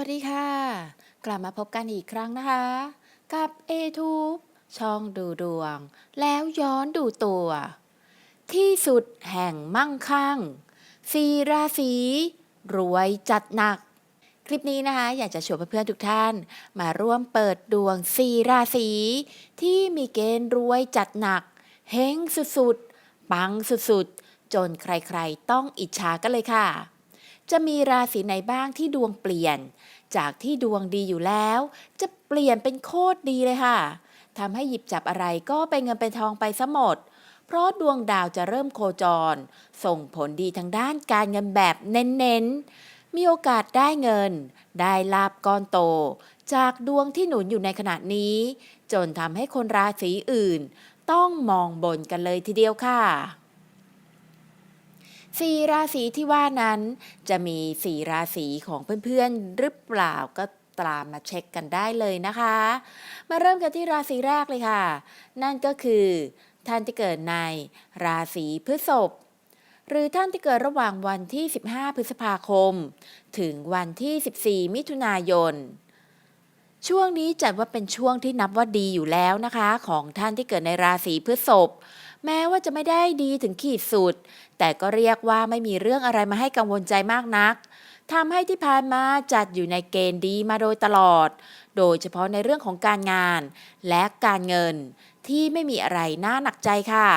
วัสดีค่ะ กลับมาพบกันอีกครั้งนะคะ กับ a t u b e ช่องดูดวง แล้วย้อนดูตัว ที่สุดแห่งมั่งคั่งสีราศีรวยจัดหนัก คลิปนี้นะคะ อยากจะชวนเพื่อนๆทุกท่าน มาร่วมเปิดดวงสีราศีที่มีเกณฑ์รวยจัดหนักเฮงสุดๆปังสุดๆ จนใครๆ ต้องอิจฉากันเลยค่ะ จะมีราศีไหนบ้างที่ดวงเปลี่ยน จากที่ดวงดีอยู่แล้ว จะเปลี่ยนเป็นโคตรดีเลยค่ะทำให้หยิบจับอะไรก็เป็นเงินเป็นทองไปซะหมด เพราะดวงดาวจะเริ่มโคจร ส่งผลดีทางด้านการเงินแบบเน้นๆ มีโอกาสได้เงิน ได้ลาบก้อนโต จากดวงที่หนุนอยู่ในขณะนี้ จนทำให้คนราศีอื่น ต้องมองบนกันเลยทีเดียวค่ะ สี่ราศีที่ว่านั้น จะมีสี่ราศีของเพื่อนๆหรือเปล่าก็ตามมาเช็คกันได้เลยนะคะ มาเริ่มกันที่ราศีแรกเลยค่ะ นั่นก็คือ ท่านที่เกิดในราศีพฤษภหรือท่านที่เกิดระหว่างวันที่ 15 พฤษภาคม ถึงวันที่ 14 มิถุนายน ช่วงนี้จัดว่าเป็นช่วงที่นับว่าดีอยู่แล้วนะคะ ของท่านที่เกิดในราศีพฤษภ แม้ว่าจะไม่ได้ดีถึงขีดสุด แต่ก็เรียกว่าไม่มีเรื่องอะไรมาให้กังวลใจมากนักทำให้ที่ผ่านมาจัดอยู่ในเกณฑ์ดีมาโดยตลอด โดยเฉพาะในเรื่องของการงาน และการเงินที่ไม่มีอะไรน่าหนักใจค่ะ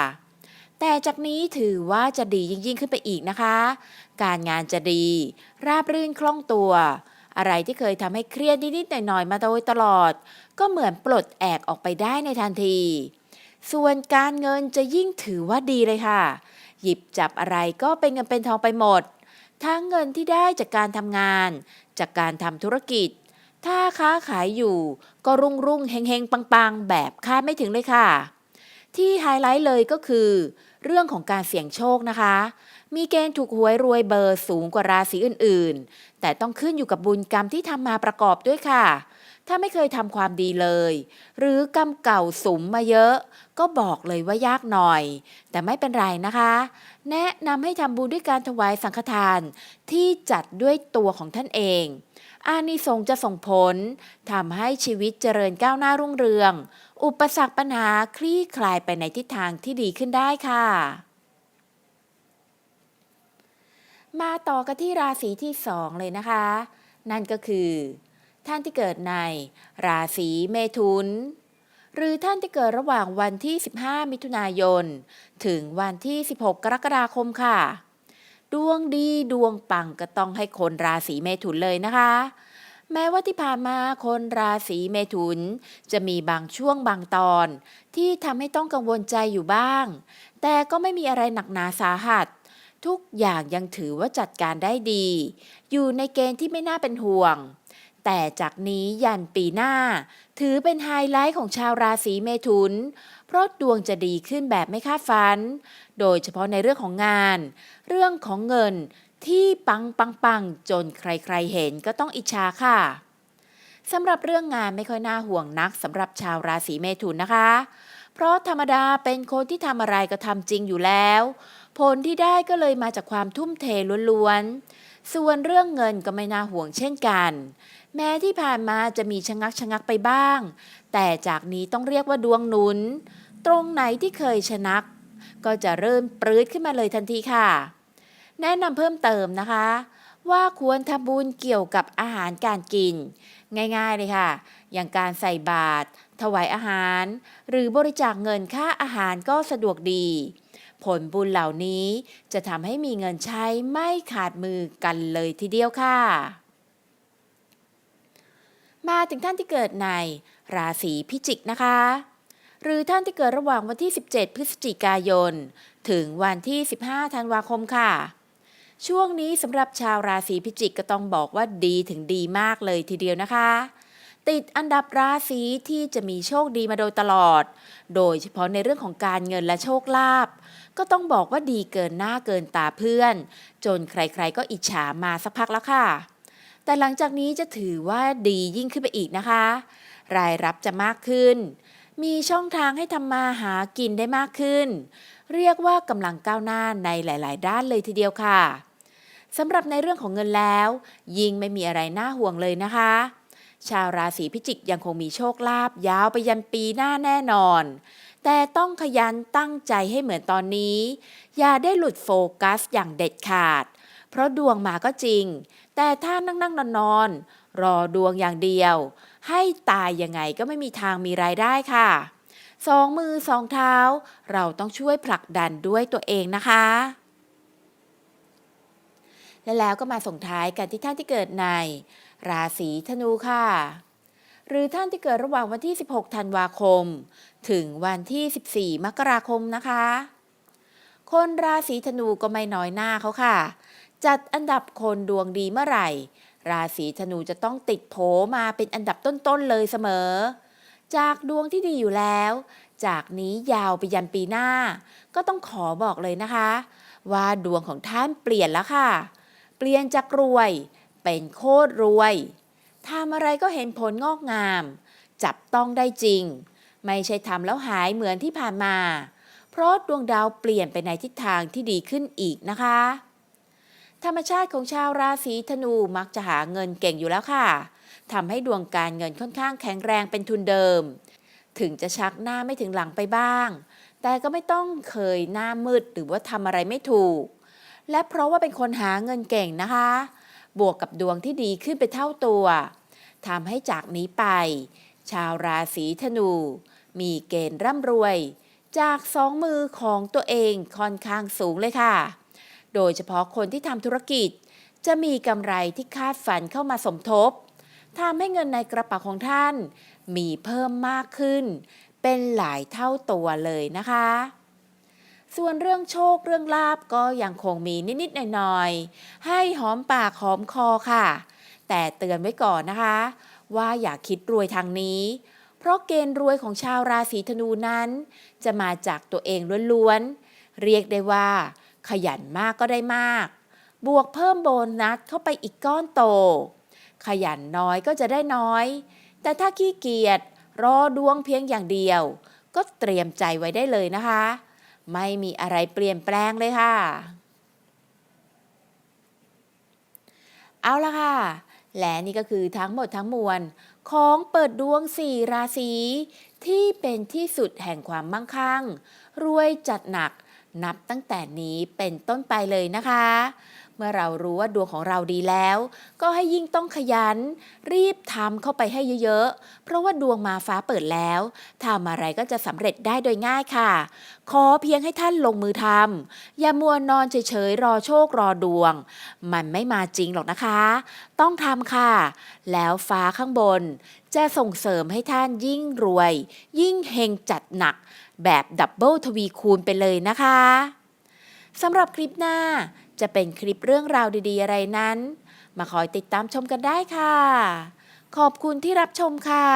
แต่จากนี้ถือว่าจะดียิ่งๆขึ้นไปอีกนะคะ การงานจะดี ราบรื่นคล่องตัว อะไรที่เคยทำให้เครียดนิดๆหน่อยๆมาโดยตลอด ก็เหมือนปลดแอกออกไปได้ในทันที ส่วนการเงินจะยิ่งถือว่าดีเลยค่ะ หยิบจับอะไรก็เป็นเงินเป็นทองไปหมด ทั้งเงินที่ได้จากการทำงาน จากการทำธุรกิจ ถ้าค้าขายอยู่ ก็รุ่งรุ่งเฮงเฮงปังๆ แบบคาดไม่ถึงเลยค่ะ ที่ไฮไลท์เลยก็คือ เรื่องของการเสี่ยงโชคนะคะ มีเกณฑ์ถูกหวยรวยเบอร์สูงกว่าราศีอื่นๆ แต่ต้องขึ้นอยู่กับบุญกรรมที่ทำมาประกอบด้วยค่ะ ถ้าไม่เคยทำความดีเลย หรือกรรมเก่าสุมมาเยอะ ก็บอกเลยว่ายากหน่อย แต่ไม่เป็นไรนะคะ แนะนำให้ทำบุญด้วยการถวายสังฆทานที่จัดด้วยตัวของท่านเอง อานิสงส์จะส่งผลทำให้ชีวิตเจริญก้าวหน้ารุ่งเรือง อุปสรรคปัญหาคลี่คลายไปในทิศทางที่ดีขึ้นได้ค่ะมาต่อกันที่ราศีที่สองเลยนะคะ นั่นก็คือ ท่านที่เกิดใน ราศีเมถุน หรือท่านที่เกิดระหว่างวันที่ 15 มิถุนายน ถึงวันที่ 16 กรกฎาคมค่ะ ดวงดีดวงปังก็ต้องให้คนราศีเมถุนเลยนะคะ แม้ว่าที่ผ่านมาคนราศีเมถุน จะมีบางช่วงบางตอน ที่ทำให้ต้องกังวลใจอยู่บ้าง แต่ก็ไม่มีอะไรหนักหนาสาหัสทุกอย่างยังถือว่าจัดการได้ดี อยู่ในเกณฑ์ที่ไม่น่าเป็นห่วง แต่จากนี้ยันปีหน้า ถือเป็นไฮไลท์ของชาวราศีเมถุน เพราะดวงจะดีขึ้นแบบไม่คาดฝัน โดยเฉพาะในเรื่องของงาน เรื่องของเงินที่ปังปังปังจนใครๆเห็นก็ต้องอิจฉาค่ะสำหรับเรื่องงานไม่ค่อยน่าห่วงนักสำหรับชาวราศีเมถุนนะคะ เพราะธรรมดาเป็นคนที่ทำอะไรก็ทำจริงอยู่แล้ว ผลที่ได้ก็เลยมาจากความทุ่มเทล้วนๆ ส่วนเรื่องเงินก็ไม่น่าห่วงเช่นกัน แม้ที่ผ่านมาจะมีชะงักชะงักไปบ้าง แต่จากนี้ต้องเรียกว่าดวงหนุน ตรงไหนที่เคยชะนัก ก็จะเริ่มปรื้ดขึ้นมาเลยทันทีค่ะ แนะนำเพิ่มเติมนะคะ ว่าควรทำบุญเกี่ยวกับอาหารการกิน ง่ายๆเลยค่ะ อย่างการใส่บาตรถวายอาหาร หรือบริจาคเงินค่าอาหารก็สะดวกดี ผลบุญเหล่านี้จะทำให้มีเงินใช้ไม่ขาดมือกันเลยทีเดียวค่ะ มาถึงท่านที่เกิดในราศีพิจิกนะคะ หรือท่านที่เกิดระหว่างวันที่ 17 พฤศจิกายน ถึงวันที่ 15 ธันวาคมค่ะ ช่วงนี้สำหรับชาวราศีพิจิกก็ต้องบอกว่าดีถึงดีมากเลยทีเดียวนะคะ ติดอันดับราศีที่จะมีโชคดีมาโดยตลอด โดยเฉพาะในเรื่องของการเงินและโชคลาภก็ต้องบอกว่าดีเกินหน้าเกินตาเพื่อน จนใครๆก็อิจฉามาสักพักแล้วค่ะ แต่หลังจากนี้จะถือว่าดียิ่งขึ้นไปอีกนะคะ รายรับจะมากขึ้น มีช่องทางให้ทำมาหากินได้มากขึ้น เรียกว่ากำลังก้าวหน้าในหลาย ๆ ด้านเลยทีเดียวค่ะสำหรับในเรื่องของเงินแล้ว ยิ่งไม่มีอะไรน่าห่วงเลยนะคะ ชาวราศีพิจิกยังคงมีโชคลาภยาวไปยันปีหน้าแน่นอน แต่ต้องขยันตั้งใจให้เหมือนตอนนี้ อย่าได้หลุดโฟกัสอย่างเด็ดขาด เพราะดวงมาก็จริง แต่ถ้านั่งนั่งนอนนอนรอดวงอย่างเดียว ให้ตายยังไงก็ไม่มีทางมีรายได้ค่ะสองมือสองเท้า เราต้องช่วยผลักดันด้วยตัวเองนะคะ และแล้วก็มาส่งท้ายกันที่ท่านที่เกิดใน ราศีธนูค่ะ หรือท่านที่เกิดระหว่างวันที่ 16 ธันวาคม ถึงวันที่ 14 มกราคมนะคะ คนราศีธนูก็ไม่น้อยหน้าเขาค่ะ จัดอันดับคนดวงดีเมื่อไหร่ ราศีธนูจะต้องติดโผมาเป็นอันดับต้นๆเลยเสมอ จากดวงที่ดีอยู่แล้ว จากนี้ยาวไปยันปีหน้า ก็ต้องขอบอกเลยนะคะ ว่าดวงของท่านเปลี่ยนแล้วค่ะ เปลี่ยนจากรวย เป็นโคตรรวยทำอะไรก็เห็นผลงอกงาม จับต้องได้จริง ไม่ใช่ทำแล้วหายเหมือนที่ผ่านมา เพราะดวงดาวเปลี่ยนไปในทิศทางที่ดีขึ้นอีกนะคะ ธรรมชาติของชาวราศีธนูมักจะหาเงินเก่งอยู่แล้วค่ะทำให้ดวงการเงินค่อนข้างแข็งแรงเป็นทุนเดิม ถึงจะชักหน้าไม่ถึงหลังไปบ้าง แต่ก็ไม่ต้องเคยหน้ามืดหรือว่าทำอะไรไม่ถูก และเพราะว่าเป็นคนหาเงินเก่งนะคะ บวกกับดวงที่ดีขึ้นไปเท่าตัวทำให้จากนี้ไป ชาวราศีธนู มีเกณฑ์ร่ำรวย จากสองมือของตัวเองค่อนข้างสูงเลยค่ะ โดยเฉพาะคนที่ทำธุรกิจ จะมีกำไรที่คาดฝันเข้ามาสมทบทำให้เงินในกระเป๋าของท่าน มีเพิ่มมากขึ้น เป็นหลายเท่าตัวเลยนะคะ ส่วนเรื่องโชคเรื่องลาบก็ยังคงมีนิดๆหน่อยๆให้หอมปากหอมคอค่ะ แต่เตือนไว้ก่อนนะคะ ว่าอย่าคิดรวยทางนี้ เพราะเกณฑ์รวยของชาวราศีธนูนั้น จะมาจากตัวเองล้วนๆเรียกได้ว่า ขยันมากก็ได้มาก บวกเพิ่มโบนัสเข้าไปอีกก้อนโต ขยันน้อยก็จะได้น้อย แต่ถ้าขี้เกียจรอดวงเพียงอย่างเดียว ก็เตรียมใจไว้ได้เลยนะคะ ไม่มีอะไรเปลี่ยนแปลงเลยค่ะ เอาละค่ะ และนี่ก็คือทั้งหมดทั้งมวลของเปิดดวงสี่ราศีที่เป็นที่สุดแห่งความมั่งคั่ง รวยจัดหนัก นับตั้งแต่นี้เป็นต้นไปเลยนะคะ เมื่อเรารู้ว่าดวงของเราดีแล้ว ก็ให้ยิ่งต้องขยัน รีบทำเข้าไปให้เยอะๆ เพราะว่าดวงมาฟ้าเปิดแล้วทำอะไรก็จะสำเร็จได้โดยง่ายค่ะ ขอเพียงให้ท่านลงมือทำอย่ามัวนอนเฉยๆรอโชครอดวง มันไม่มาจริงหรอกนะคะ ต้องทำค่ะ แล้วฟ้าข้างบน จะส่งเสริมให้ท่านยิ่งรวย ยิ่งเฮงจัดหนัก แบบดับเบิลทวีคูณไปเลยนะคะสำหรับคลิปหน้า จะเป็นคลิปเรื่องราวดีๆอะไรนั้น มาคอยติดตามชมกันได้ค่ะ ขอบคุณที่รับชมค่ะ